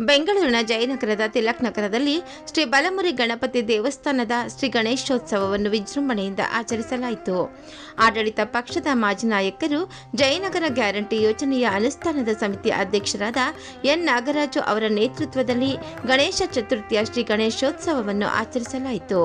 ಬೆಂಗಳೂರಿನ ಜಯನಗರದ ತಿಲಕ್ ನಗರದಲ್ಲಿ ಶ್ರೀ ಬಲಮುರಿ ಗಣಪತಿ ದೇವಸ್ಥಾನದ ಶ್ರೀ ಗಣೇಶೋತ್ಸವವನ್ನು ವಿಜೃಂಭಣೆಯಿಂದ ಆಚರಿಸಲಾಯಿತು. ಆಡಳಿತ ಪಕ್ಷದ ಮಾಜಿ ನಾಯಕರು ಜಯನಗರ ಗ್ಯಾರಂಟಿ ಯೋಜನೆಯ ಅನುಷ್ಠಾನದ ಸಮಿತಿ ಅಧ್ಯಕ್ಷರಾದ ಎನ್. ನಾಗರಾಜು ಅವರ ನೇತೃತ್ವದಲ್ಲಿ ಗಣೇಶ ಚತುರ್ಥಿಯ ಶ್ರೀ ಗಣೇಶೋತ್ಸವವನ್ನು ಆಚರಿಸಲಾಯಿತು.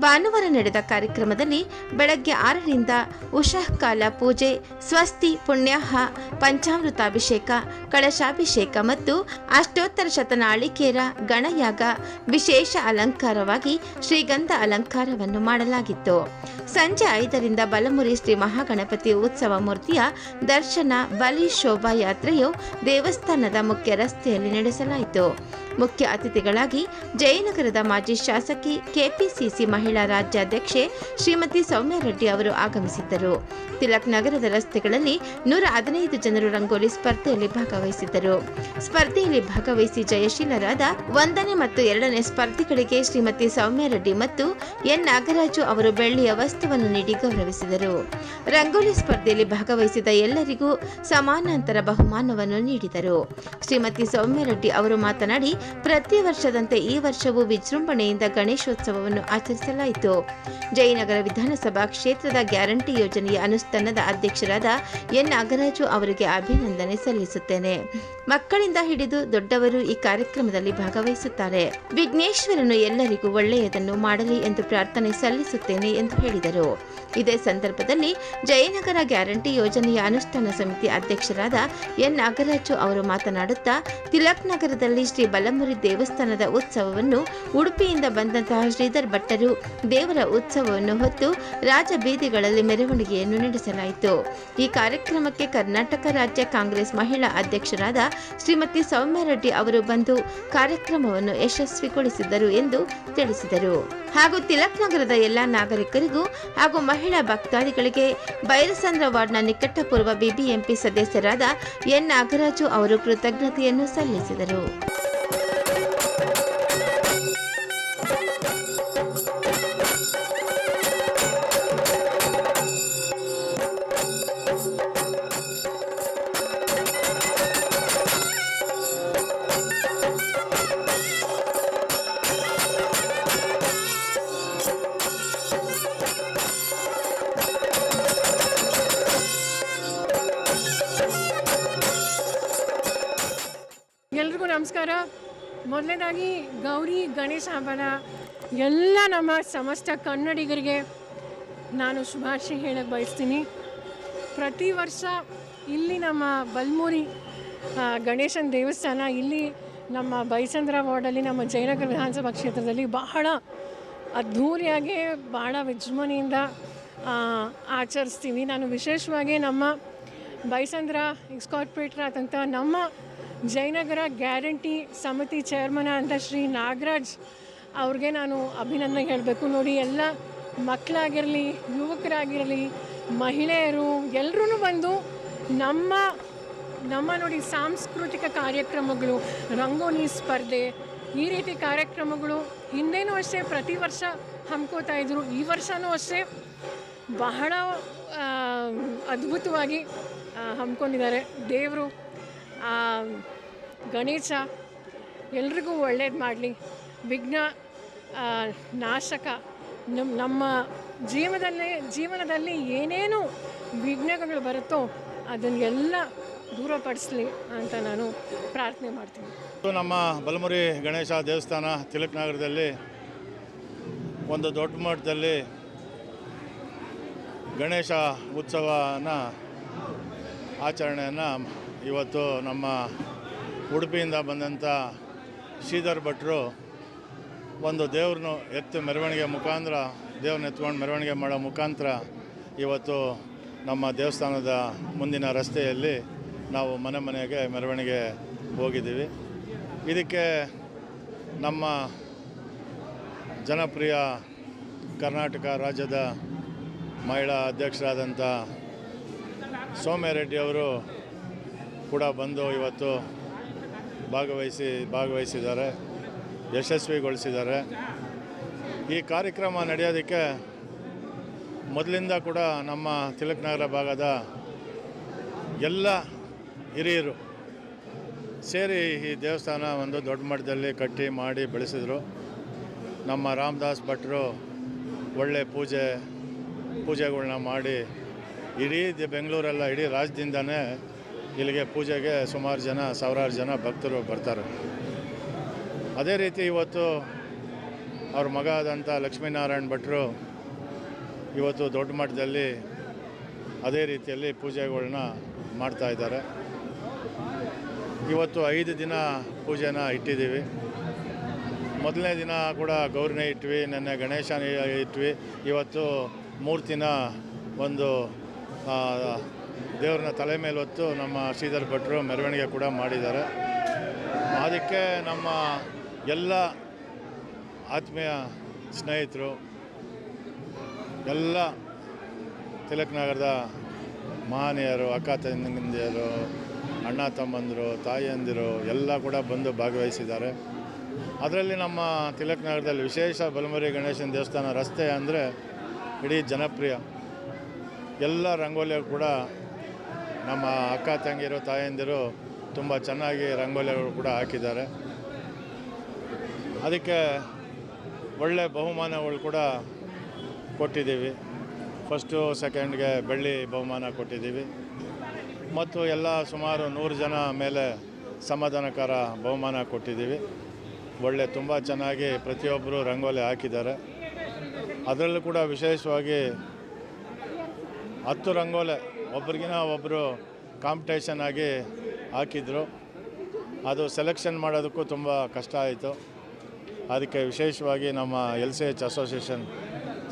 ಭಾನುವಾರ ನಡೆದ ಕಾರ್ಯಕ್ರಮದಲ್ಲಿ ಬೆಳಗ್ಗೆ ಆರರಿಂದ ಉಷಃಕಾಲ ಪೂಜೆ, ಸ್ವಸ್ತಿ, ಪುಣ್ಯಾಹ, ಪಂಚಾಮೃತಾಭಿಷೇಕ, ಕಳಶಾಭಿಷೇಕ ಮತ್ತು ಅಷ್ಟೋತ್ತರ ಶತನಾಳಿಕೇರ ಗಣಯಾಗ ವಿಶೇಷ ಅಲಂಕಾರವಾಗಿ ಶ್ರೀಗಂಧ ಅಲಂಕಾರವನ್ನು ಮಾಡಲಾಗಿತ್ತು. ಸಂಜೆ ಐದರಿಂದ ಬಲಮುರಿ ಶ್ರೀ ಮಹಾಗಣಪತಿ ಉತ್ಸವ ಮೂರ್ತಿಯ ದರ್ಶನ ಬಲಿ ಶೋಭಾಯಾತ್ರೆಯು ದೇವಸ್ಥಾನದ ಮುಖ್ಯ ರಸ್ತೆಯಲ್ಲಿ ನಡೆಸಲಾಯಿತು. ಮುಖ್ಯ ಅತಿಥಿಗಳಾಗಿ ಜಯನಗರದ ಮಾಜಿ ಶಾಸಕಿ ಕೆಪಿಸಿಸಿ ಮಹಿಳಾ ರಾಜ್ಯಾಧ್ಯಕ್ಷೆ ಶ್ರೀಮತಿ ಸೌಮ್ಯರೆಡ್ಡಿ ಅವರು ಆಗಮಿಸಿದ್ದರು. ತಿಲಕ್ ನಗರದ ರಸ್ತೆಗಳಲ್ಲಿ ನೂರ ಹದಿನೈದು ಜನರು ರಂಗೋಲಿ ಸ್ಪರ್ಧೆಯಲ್ಲಿ ಭಾಗವಹಿಸಿದ್ದರು. ಸ್ಪರ್ಧೆಯಲ್ಲಿ ಭಾಗವಹಿಸಿ ಜಯಶೀಲರಾದ ಒಂದನೇ ಮತ್ತು ಎರಡನೇ ಸ್ಪರ್ಧಿಗಳಿಗೆ ಶ್ರೀಮತಿ ಸೌಮ್ಯರೆಡ್ಡಿ ಮತ್ತು ಎನ್ ನಾಗರಾಜು ಅವರು ಬೆಳ್ಳಿಯ ವಸ್ತುವನ್ನು ನೀಡಿ ಗೌರವಿಸಿದರು. ರಂಗೋಲಿ ಸ್ಪರ್ಧೆಯಲ್ಲಿ ಭಾಗವಹಿಸಿದ ಎಲ್ಲರಿಗೂ ಸಮಾನಾಂತರ ಬಹುಮಾನವನ್ನು ನೀಡಿದರು. ಶ್ರೀಮತಿ ಸೌಮ್ಯರೆಡ್ಡಿ ಅವರು ಮಾತನಾಡಿ, ಪ್ರತಿ ವರ್ಷದಂತೆ ಈ ವರ್ಷವೂ ವಿಜೃಂಭಣೆಯಿಂದ ಗಣೇಶೋತ್ಸವವನ್ನು ಆಚರಿಸಲಾಯಿತು. ಜಯನಗರ ವಿಧಾನಸಭಾ ಕ್ಷೇತ್ರದ ಗ್ಯಾರಂಟಿ ಯೋಜನೆಯ ಅನುಷ್ಠಾನದ ಅಧ್ಯಕ್ಷರಾದ ಎನ್. ನಾಗರಾಜು ಅವರಿಗೆ ಅಭಿನಂದನೆ ಸಲ್ಲಿಸುತ್ತೇನೆ. ಮಕ್ಕಳಿಂದ ಹಿಡಿದು ದೊಡ್ಡವರು ಈ ಕಾರ್ಯಕ್ರಮದಲ್ಲಿ ಭಾಗವಹಿಸುತ್ತಾರೆ. ವಿಘ್ನೇಶ್ವರನು ಎಲ್ಲರಿಗೂ ಒಳ್ಳೆಯದನ್ನು ಮಾಡಲಿ ಎಂದು ಪ್ರಾರ್ಥನೆ ಸಲ್ಲಿಸುತ್ತೇನೆ ಎಂದು ಹೇಳಿದರು. ಇದೇ ಸಂದರ್ಭದಲ್ಲಿ ಜಯನಗರ ಗ್ಯಾರಂಟಿ ಯೋಜನೆಯ ಅನುಷ್ಠಾನ ಸಮಿತಿ ಅಧ್ಯಕ್ಷರಾದ ಎನ್. ನಾಗರಾಜು ಅವರು ಮಾತನಾಡುತ್ತಾ, ತಿಲಕ್ ನಗರದಲ್ಲಿ ಶ್ರೀ ಬಲಮುರಿ ದೇವಸ್ಥಾನದ ಉತ್ಸವವನ್ನು ಉಡುಪಿಯಿಂದ ಬಂದಂತಹ ಶ್ರೀಧರ್ ಭಟ್ಟರು ದೇವರ ಉತ್ಸವವನ್ನು ಹೊತ್ತು ರಾಜಬೀದಿಗಳಲ್ಲಿ ಮೆರವಣಿಗೆಯನ್ನು ನಡೆಸಲಾಯಿತು. ಈ ಕಾರ್ಯಕ್ರಮಕ್ಕೆ ಕರ್ನಾಟಕ ರಾಜ್ಯ ಕಾಂಗ್ರೆಸ್ ಮಹಿಳಾ ಅಧ್ಯಕ್ಷರಾದ ಶ್ರೀಮತಿ ಸೌಮ್ಯರೆಡ್ಡಿ ಅವರು ಬಂದು ಕಾರ್ಯಕ್ರಮವನ್ನು ಯಶಸ್ವಿಗೊಳಿಸಿದರು ಎಂದು ತಿಳಿಸಿದರು. ಹಾಗೂ ತಿಲಕ್ ನಗರದ ಎಲ್ಲ ನಾಗರಿಕರಿಗೂ ಹಾಗೂ ಮಹಿಳಾ ಭಕ್ತಾದಿಗಳಿಗೆ ಬೈರಸಂದ್ರ ವಾರ್ಡ್ನ ನಿಕಟಪೂರ್ವ ಬಿಬಿಎಂಪಿ ಸದಸ್ಯರಾದ ಎನ್ ನಾಗರಾಜು ಅವರು ಕೃತಜ್ಞತೆಯನ್ನು ಸಲ್ಲಿಸಿದರು. ಮೊದಲನೇದಾಗಿ ಗೌರಿ, ಗಣೇಶ ಹಬ್ಬನ ಎಲ್ಲ ನಮ್ಮ ಸಮಸ್ತ ಕನ್ನಡಿಗರಿಗೆ ನಾನು ಶುಭಾಶಯ ಹೇಳಕ್ಕೆ ಬಯಸ್ತೀನಿ. ಪ್ರತಿ ವರ್ಷ ಇಲ್ಲಿ ನಮ್ಮ ಬಲ್ಮೂರಿ ಗಣೇಶನ ದೇವಸ್ಥಾನ, ಇಲ್ಲಿ ನಮ್ಮ ಬೈಸಂದ್ರ ವಾರ್ಡಲ್ಲಿ, ನಮ್ಮ ಜಯನಗರ ವಿಧಾನಸಭಾ ಕ್ಷೇತ್ರದಲ್ಲಿ ಬಹಳ ಅದ್ಧೂರಿಯಾಗಿ, ಬಹಳ ವಿಜೃಂಭಣೆಯಿಂದ ಆಚರಿಸ್ತೀವಿ. ನಾನು ವಿಶೇಷವಾಗಿ ನಮ್ಮ ಬೈಸಂದ್ರ ಎಕ್ಸ್ಕಾರ್ಪೊರೇಟರ್ ಆದಂಥ ನಮ್ಮ ಜಯನಗರ ಗ್ಯಾರಂಟಿ ಸಮಿತಿ ಚೇರ್ಮನ್ ಅಂತ ಶ್ರೀ ನಾಗರಾಜ್ ಅವ್ರಿಗೆ ನಾನು ಅಭಿನಂದನೆ ಹೇಳಬೇಕು. ನೋಡಿ, ಎಲ್ಲ ಮಕ್ಕಳಾಗಿರಲಿ, ಯುವಕರಾಗಿರಲಿ, ಮಹಿಳೆಯರು ಎಲ್ಲರೂ ಬಂದು ನಮ್ಮ ನಮ್ಮ ನೋಡಿ ಸಾಂಸ್ಕೃತಿಕ ಕಾರ್ಯಕ್ರಮಗಳು, ರಂಗೋಲಿ ಸ್ಪರ್ಧೆ, ಈ ರೀತಿ ಕಾರ್ಯಕ್ರಮಗಳು ಹಿಂದೇನೂ ಅಷ್ಟೇ ಪ್ರತಿ ವರ್ಷ ಹಮ್ಕೋತಾ ಇದ್ರು. ಈ ವರ್ಷವೂ ಅಷ್ಟೇ ಬಹಳ ಅದ್ಭುತವಾಗಿ ಹಮ್ಕೊಂಡಿದ್ದಾರೆ. ದೇವರು ಗಣೇಶ, ಎಲ್ರಿಗೂ ಒಳ್ಳೇದು ಮಾಡಲಿ. ವಿಘ್ನ ನಾಶಕ ನಮ್ಮ ನಮ್ಮ ಜೀವನದಲ್ಲಿ ಜೀವನದಲ್ಲಿ ಏನೇನು ವಿಘ್ನಗಳು ಬರುತ್ತೋ ಅದನ್ನೆಲ್ಲ ದೂರಪಡಿಸಲಿ ಅಂತ ನಾನು ಪ್ರಾರ್ಥನೆ ಮಾಡ್ತೀನಿ. ನಮ್ಮ ಬಲಮುರಿ ಗಣೇಶ ದೇವಸ್ಥಾನ ತಿಲಕ್ ನಗರದಲ್ಲಿ, ಒಂದು ದೊಡ್ಡ ಮಟ್ಟದಲ್ಲಿ ಗಣೇಶ ಉತ್ಸವನ ಆಚರಣೆಯನ್ನು ಇವತ್ತು ನಮ್ಮ ಉಡುಪಿಯಿಂದ ಬಂದಂಥ ಶ್ರೀಧರ್ ಭಟ್ರು ಒಂದು ದೇವ್ರನ್ನು ಎತ್ತು ಮೆರವಣಿಗೆ ಮುಖಾಂತರ, ದೇವ್ರನ್ನ ಎತ್ಕೊಂಡು ಮೆರವಣಿಗೆ ಮಾಡೋ ಮುಖಾಂತರ ಇವತ್ತು ನಮ್ಮ ದೇವಸ್ಥಾನದ ಮುಂದಿನ ರಸ್ತೆಯಲ್ಲಿ ನಾವು ಮನೆ ಮನೆಗೆ ಮೆರವಣಿಗೆ ಹೋಗಿದ್ದೀವಿ. ಇದಕ್ಕೆ ನಮ್ಮ ಜನಪ್ರಿಯ ಕರ್ನಾಟಕ ರಾಜ್ಯದ ಮಹಿಳಾ ಅಧ್ಯಕ್ಷರಾದಂಥ ಸೋಮ್ಯಾರೆಡ್ಡಿ ಅವರು ಕೂಡ ಬಂದು ಇವತ್ತು ಭಾಗವಹಿಸಿ ಭಾಗವಹಿಸಿದ್ದಾರೆ, ಯಶಸ್ವಿಗೊಳಿಸಿದ್ದಾರೆ. ಈ ಕಾರ್ಯಕ್ರಮ ನಡೆಯೋದಕ್ಕೆ ಮೊದಲಿಂದ ಕೂಡ ನಮ್ಮ ತಿಲಕ್ ನಗರ ಭಾಗದ ಎಲ್ಲ ಹಿರಿಯರು ಸೇರಿ ಈ ದೇವಸ್ಥಾನ ಒಂದು ದೊಡ್ಡ ಮಟ್ಟದಲ್ಲಿ ಕಟ್ಟಿ ಮಾಡಿ ಬೆಳೆಸಿದ್ರು. ನಮ್ಮ ರಾಮದಾಸ್ ಭಟ್ರು ಒಳ್ಳೆ ಪೂಜೆ ಪೂಜೆಗಳನ್ನ ಮಾಡಿ ಇಡೀ ಬೆಂಗಳೂರೆಲ್ಲ, ಇಡೀ ರಾಜ್ಯದಿಂದನೇ ಇಲ್ಲಿಗೆ ಪೂಜೆಗೆ ಸುಮಾರು ಜನ, ಸಾವಿರಾರು ಜನ ಭಕ್ತರು ಬರ್ತಾರೆ. ಅದೇ ರೀತಿ ಇವತ್ತು ಅವ್ರ ಮಗ ಆದಂಥ ಲಕ್ಷ್ಮೀನಾರಾಯಣ ಭಟ್ರು ಇವತ್ತು ದೊಡ್ಡ ಮಟ್ಟದಲ್ಲಿ ಅದೇ ರೀತಿಯಲ್ಲಿ ಪೂಜೆಗಳನ್ನ ಮಾಡ್ತಾ ಇದ್ದಾರೆ. ಇವತ್ತು ಐದು ದಿನ ಪೂಜೆನ ಇಟ್ಟಿದ್ದೀವಿ. ಮೊದಲನೇ ದಿನ ಕೂಡ ಗೌರಿನೇ ಇಟ್ವಿ, ನೆನ್ನೆ ಗಣೇಶನ ಇಟ್ವಿ. ಇವತ್ತು ಮೂರ್ತಿನ ಒಂದು ದೇವ್ರನ್ನ ತಲೆ ಮೇಲೆ ಹೊತ್ತು ನಮ್ಮ ಶ್ರೀಧರ್ ಭಟ್ರು ಮೆರವಣಿಗೆ ಕೂಡ ಮಾಡಿದ್ದಾರೆ. ಅದಕ್ಕೆ ನಮ್ಮ ಎಲ್ಲ ಆತ್ಮೀಯ ಸ್ನೇಹಿತರು, ಎಲ್ಲ ತಿಲಕ್ ನಗರದ ಮಹನೀಯರು, ಅಕ್ಕ ತಂಗಿಯರು, ಅಣ್ಣ ತಮ್ಮಂದಿರು ತಾಯಿಯಂದಿರು ಎಲ್ಲ ಕೂಡ ಬಂದು ಭಾಗವಹಿಸಿದ್ದಾರೆ. ಅದರಲ್ಲಿ ನಮ್ಮ ತಿಲಕ್ ನಗರದಲ್ಲಿ ವಿಶೇಷ ಬಲಮುರಿ ಗಣೇಶನ ದೇವಸ್ಥಾನ ರಸ್ತೆ ಅಂದರೆ ಇಡೀ ಜನಪ್ರಿಯ. ಎಲ್ಲ ರಂಗೋಲಿಗಳು ಕೂಡ ನಮ್ಮ ಅಕ್ಕ ತಂಗಿರು, ತಾಯಂದಿರು ತುಂಬ ಚೆನ್ನಾಗಿ ರಂಗೋಲಿಗಳು ಕೂಡ ಹಾಕಿದ್ದಾರೆ. ಅದಕ್ಕೆ ಒಳ್ಳೆ ಬಹುಮಾನಗಳು ಕೂಡ ಕೊಟ್ಟಿದ್ದೀವಿ. ಫಸ್ಟು, ಸೆಕೆಂಡ್ಗೆ ಬೆಳ್ಳಿ ಬಹುಮಾನ ಕೊಟ್ಟಿದ್ದೀವಿ. ಮತ್ತು ಎಲ್ಲ ಸುಮಾರು ನೂರು ಜನ ಮೇಲೆ ಸಮಾಧಾನಕರ ಬಹುಮಾನ ಕೊಟ್ಟಿದ್ದೀವಿ. ಒಳ್ಳೆ, ತುಂಬ ಚೆನ್ನಾಗಿ ಪ್ರತಿಯೊಬ್ಬರು ರಂಗೋಲಿ ಹಾಕಿದ್ದಾರೆ. ಅದರಲ್ಲೂ ಕೂಡ ವಿಶೇಷವಾಗಿ ಹತ್ತು ರಂಗೋಲೆ ಒಬ್ರಿಗಿನ ಒಬ್ಬರು ಕಾಂಪಿಟೇಷನ್ ಆಗಿ ಹಾಕಿದರು. ಅದು ಸೆಲೆಕ್ಷನ್ ಮಾಡೋದಕ್ಕೂ ತುಂಬ ಕಷ್ಟ ಆಯಿತು. ಅದಕ್ಕೆ ವಿಶೇಷವಾಗಿ ನಮ್ಮ L C H association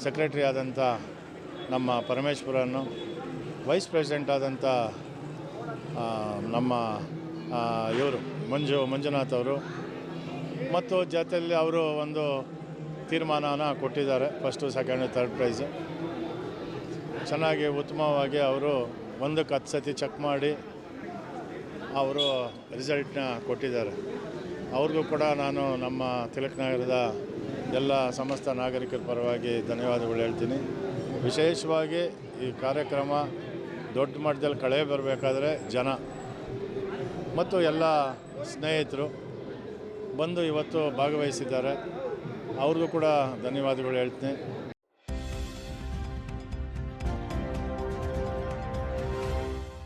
secretary ಆದಂಥ ನಮ್ಮ ಪರಮೇಶ್ವರನ್ನು ವೈಸ್ ಪ್ರೆಸಿಡೆಂಟ್ ಆದಂಥ ನಮ್ಮ ಇವರು ಮಂಜು, ಮಂಜುನಾಥ್ ಅವರು ಮತ್ತು ಜೊತೆಯಲ್ಲಿ ಅವರು ಒಂದು ತೀರ್ಮಾನನ ಕೊಟ್ಟಿದ್ದಾರೆ ಫಸ್ಟು ಸೆಕೆಂಡು ಥರ್ಡ್ ಪ್ರೈಸು ಚೆನ್ನಾಗಿ ಉತ್ತಮವಾಗಿ ಅವರು ಒಂದಕ್ಕೆ ಹತ್ತು ಸತಿ ಚೆಕ್ ಮಾಡಿ ಅವರು ರಿಸಲ್ಟ್ನ ಕೊಟ್ಟಿದ್ದಾರೆ. ಅವ್ರಿಗೂ ಕೂಡ ನಾನು ನಮ್ಮ ತಿಲಕ್ ನಗರದ ಎಲ್ಲ ಸಮಸ್ತ ನಾಗರಿಕರ ಪರವಾಗಿ ಧನ್ಯವಾದಗಳು ಹೇಳ್ತೀನಿ. ವಿಶೇಷವಾಗಿ ಈ ಕಾರ್ಯಕ್ರಮ ದೊಡ್ಡ ಮಟ್ಟದಲ್ಲಿ ಕಳೆ ಬರಬೇಕಾದ್ರೆ ಜನ ಮತ್ತು ಎಲ್ಲ ಸ್ನೇಹಿತರು ಬಂದು ಇವತ್ತು ಭಾಗವಹಿಸಿದ್ದಾರೆ. ಅವ್ರಿಗೂ ಕೂಡ ಧನ್ಯವಾದಗಳು ಹೇಳ್ತೀನಿ.